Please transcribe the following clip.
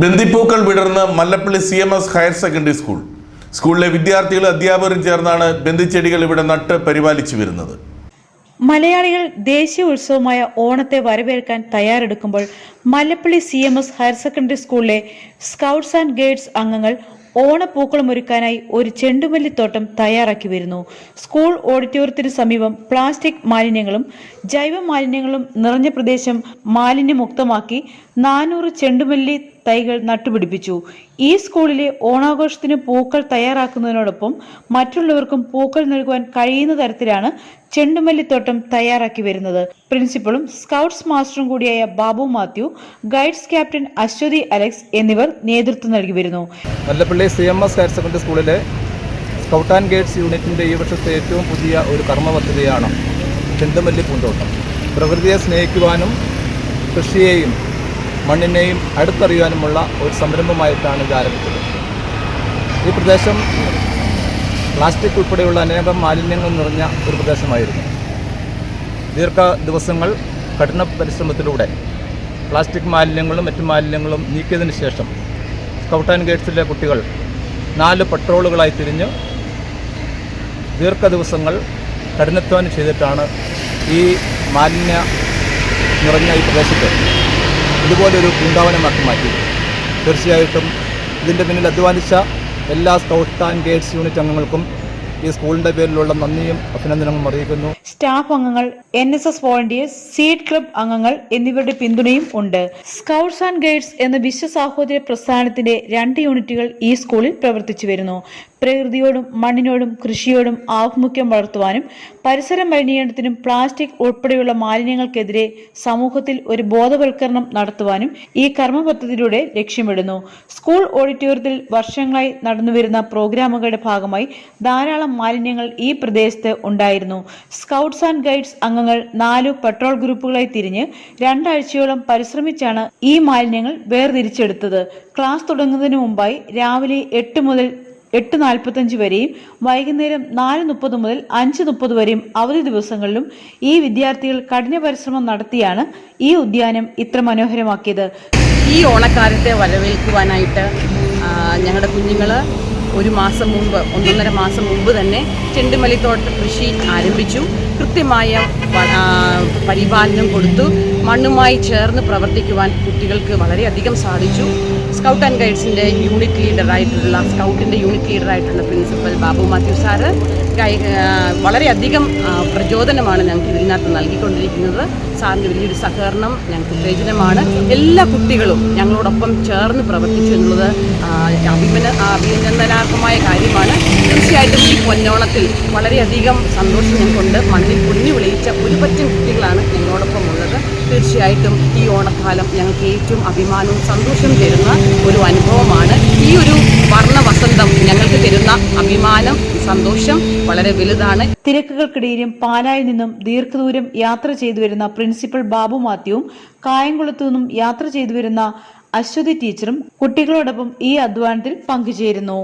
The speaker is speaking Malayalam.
ബന്ദിപ്പൂക്കൾ വിടർന്ന് Mallappally C M S higher secondary school. സ്കൂളിലെ വിദ്യാർത്ഥികളും അധ്യാപകരും ചേർന്നാണ് ബന്ദിച്ചെടികൾ ഇവിടെ നട്ട് പരിപാലിച്ചു വരുന്നത്. മലയാളികൾ ദേശീയ ഉത്സവമായ ഓണത്തെ വരവേൽക്കാൻ തയ്യാറെടുക്കുമ്പോൾ Mallappally C M S higher secondary സ്കൂളിലെ സ്കൗട്ട്സ് ആൻഡ് ഗൈഡ്സ് അംഗങ്ങൾ ഓണപ്പൂക്കളം ഒരുക്കാനായി ഒരു ചെണ്ടുമല്ലിത്തോട്ടം തയ്യാറാക്കി വരുന്നു. സ്കൂൾ ഓഡിറ്റോറിയത്തിന് സമീപം പ്ലാസ്റ്റിക് മാലിന്യങ്ങളും ജൈവ മാലിന്യങ്ങളും നിറഞ്ഞ പ്രദേശം മാലിന്യമുക്തമാക്കി നാനൂറ് ചെണ്ടുമല്ലി തൈകൾ നട്ടുപിടിപ്പിച്ചു. ഈ സ്കൂളിലെ ഓണാഘോഷത്തിന് പൂക്കൾ തയ്യാറാക്കുന്നതിനോടൊപ്പം മറ്റുള്ളവർക്കും പൂക്കൾ നൽകുവാൻ കഴിയുന്ന തരത്തിലാണ് ചെണ്ടുമല്ലിത്തോട്ടം തയ്യാറാക്കി വരുന്നത്. പ്രിൻസിപ്പളും സ്കൗട്ട്സ് മാസ്റ്ററും കൂടിയായ ബാബു മാത്യു ഗൈഡ്സ് ക്യാപ്റ്റൻ അശ്വതി അലക്സ് എന്നിവർ നേതൃത്വം നൽകി വരുന്നു. Mallappally C M S higher secondary സ്കൂളിലെ സ്കൗട്ട് ആൻഡ് ഗൈഡ്സ് യൂണിറ്റിന്റെ ഈ വർഷത്തെ ഏറ്റവും പുതിയ ഒരു കർമ്മ പദ്ധതിയാണ് ചെണ്ടുമല്ലി പൂന്തോട്ടം. പ്രകൃതിയെ സ്നേഹിക്കുവാനും കൃഷിയെയും മണ്ണിനെയും അടുത്തറിയാനുമുള്ള ഒരു സംരംഭമായിട്ടാണ് ഇത് ആരംഭിച്ചത്. ഈ പ്രദേശം പ്ലാസ്റ്റിക് ഉൾപ്പെടെയുള്ള അനേകം മാലിന്യങ്ങൾ നിറഞ്ഞ ഒരു പ്രദേശമായിരുന്നു. ദീർഘ ദിവസങ്ങൾ കഠിന പരിശ്രമത്തിലൂടെ പ്ലാസ്റ്റിക് മാലിന്യങ്ങളും മറ്റു മാലിന്യങ്ങളും നീക്കിയതിന് ശേഷം സ്കൗട്ട് ആൻഡ് ഗൈഡ്സിലെ കുട്ടികൾ നാല് പട്രോളുകളായി തിരിഞ്ഞ് ദീർഘ ദിവസങ്ങൾ കഠിനത്വം ചെയ്തിട്ടാണ് ഈ മാലിന്യ നിറഞ്ഞ ഈ പ്രദേശത്ത് ഇതുപോലൊരു പൂങ്കാവനമാക്കി മാറ്റി. തീർച്ചയായിട്ടും ഇതിന്റെ പിന്നിൽ അധ്വാനിച്ച എല്ലാ സ്കൗട്ട് ആൻഡ് ഗൈഡ്സ് യൂണിറ്റ് അംഗങ്ങൾക്കും ഈ സ്കൂളിന്റെ പേരിലുള്ള നന്ദിയും അഭിനന്ദനങ്ങളും അറിയിക്കുന്നു. സ്റ്റാഫ് അംഗങ്ങൾ N S S volunteers seed club അംഗങ്ങൾ എന്നിവരുടെ പിന്തുണയും ഉണ്ട്. സ്കൗട്ട്സ് ആൻഡ് ഗൈഡ്സ് എന്ന വിശ്വസാഹോദര്യ പ്രസ്ഥാനത്തിന്റെ രണ്ട് യൂണിറ്റുകൾ ഈ സ്കൂളിൽ പ്രവർത്തിച്ചു വരുന്നു. പ്രകൃതിയോടും മണ്ണിനോടും കൃഷിയോടും ആഭിമുഖ്യം വളർത്തുവാനും പരിസര മലിനീകരണത്തിനും പ്ലാസ്റ്റിക് ഉൾപ്പെടെയുള്ള മാലിന്യങ്ങൾക്കെതിരെ സമൂഹത്തിൽ ഒരു ബോധവൽക്കരണം നടത്തുവാനും ഈ കർമ്മ പദ്ധതിയിലൂടെ ലക്ഷ്യമിടുന്നു. സ്കൂൾ ഓഡിറ്റോറിയത്തിൽ വർഷങ്ങളായി നടന്നുവരുന്ന പ്രോഗ്രാമുകളുടെ ഭാഗമായി ധാരാളം മാലിന്യങ്ങൾ ഈ പ്രദേശത്ത് ഉണ്ടായിരുന്നു. സ്കൗട്ട്സ് ആൻഡ് ഗൈഡ്സ് അംഗങ്ങൾ നാലു പെട്രോൾ ഗ്രൂപ്പുകളായി തിരിഞ്ഞ് രണ്ടാഴ്ചയോളം പരിശ്രമിച്ചാണ് ഈ മാലിന്യങ്ങൾ വേർതിരിച്ചെടുത്തത്. ക്ലാസ് തുടങ്ങുന്നതിന് മുമ്പായി രാവിലെ എട്ട് മുതൽ എട്ട് നാൽപ്പത്തഞ്ച് വരെയും വൈകുന്നേരം നാല് മുപ്പത് മുതൽ അഞ്ച് മുപ്പത് വരെയും അവധി ദിവസങ്ങളിലും ഈ വിദ്യാർത്ഥികൾ കഠിന പരിശ്രമം നടത്തിയാണ് ഈ ഉദ്യാനം ഇത്ര മനോഹരമാക്കിയത്. ഈ ഓണക്കാലത്തെ വരവേൽക്കുവാനായിട്ട് ഞങ്ങളുടെ കുഞ്ഞുങ്ങൾ ഒരു മാസം മുമ്പ് ഒന്നൊന്നര മാസം മുമ്പ് തന്നെ ചെണ്ടുമല്ലിത്തോട്ട കൃഷി ആരംഭിച്ചു. കൃത്യമായ പരിപാലനം കൊടുത്തു. മണ്ണുമായി ചേർന്ന് പ്രവർത്തിക്കുവാൻ കുട്ടികൾക്ക് വളരെയധികം സാധിച്ചു. സ്കൗട്ട് ആൻഡ് ഗൈഡ്സിന്റെ യൂണിറ്റ് ലീഡറായിട്ടുള്ള സ്കൗട്ടിന്റെ യൂണിറ്റ് ലീഡറായിട്ടുള്ള പ്രിൻസിപ്പൽ ബാബു മാത്യു സാറ് വളരെയധികം പ്രചോദനമാണ് ഞങ്ങൾക്ക് ഇതിനകത്ത് നൽകിക്കൊണ്ടിരിക്കുന്നത്. സാറിന്റെ വലിയൊരു സഹകരണം ഞങ്ങൾക്ക് ഉത്തേജനമാണ്. എല്ലാ കുട്ടികളും ഞങ്ങളോടൊപ്പം ചേർന്ന് പ്രവർത്തിച്ചു എന്നുള്ളത് അഭിമന അഭിനന്ദനാർഹമായ കാര്യമാണ്. തീർച്ചയായിട്ടും ഈ പൊന്നോണത്തിൽ വളരെയധികം സന്തോഷം ഞങ്ങൾക്കുണ്ട്. മണ്ണിൽ കുഞ്ഞു വിളയിച്ച ഒരു കുട്ടികളാണ് ഞങ്ങളോടൊപ്പം ഉള്ളത്. തീർച്ചയായിട്ടും ഈ ഓണക്കാലം ഞങ്ങൾക്ക് ഏറ്റവും അഭിമാനവും സന്തോഷം തരുന്ന ഒരു അനുഭവമാണ്. ഈ ഒരു വർണ വസന്തം ഞങ്ങൾക്ക് തരുന്ന അഭിമാനം സന്തോഷം വളരെ വലുതാണ്. തിരക്കുകൾക്കിടയിലും പാലായിൽ നിന്നും ദീർഘദൂരം യാത്ര ചെയ്തു വരുന്ന പ്രിൻസിപ്പൽ ബാബു മാത്യുവും കായംകുളത്തു നിന്നും യാത്ര ചെയ്തു വരുന്ന അശ്വതി ടീച്ചറും കുട്ടികളോടൊപ്പം ഈ അധ്വാനത്തിൽ പങ്കുചേരുന്നു.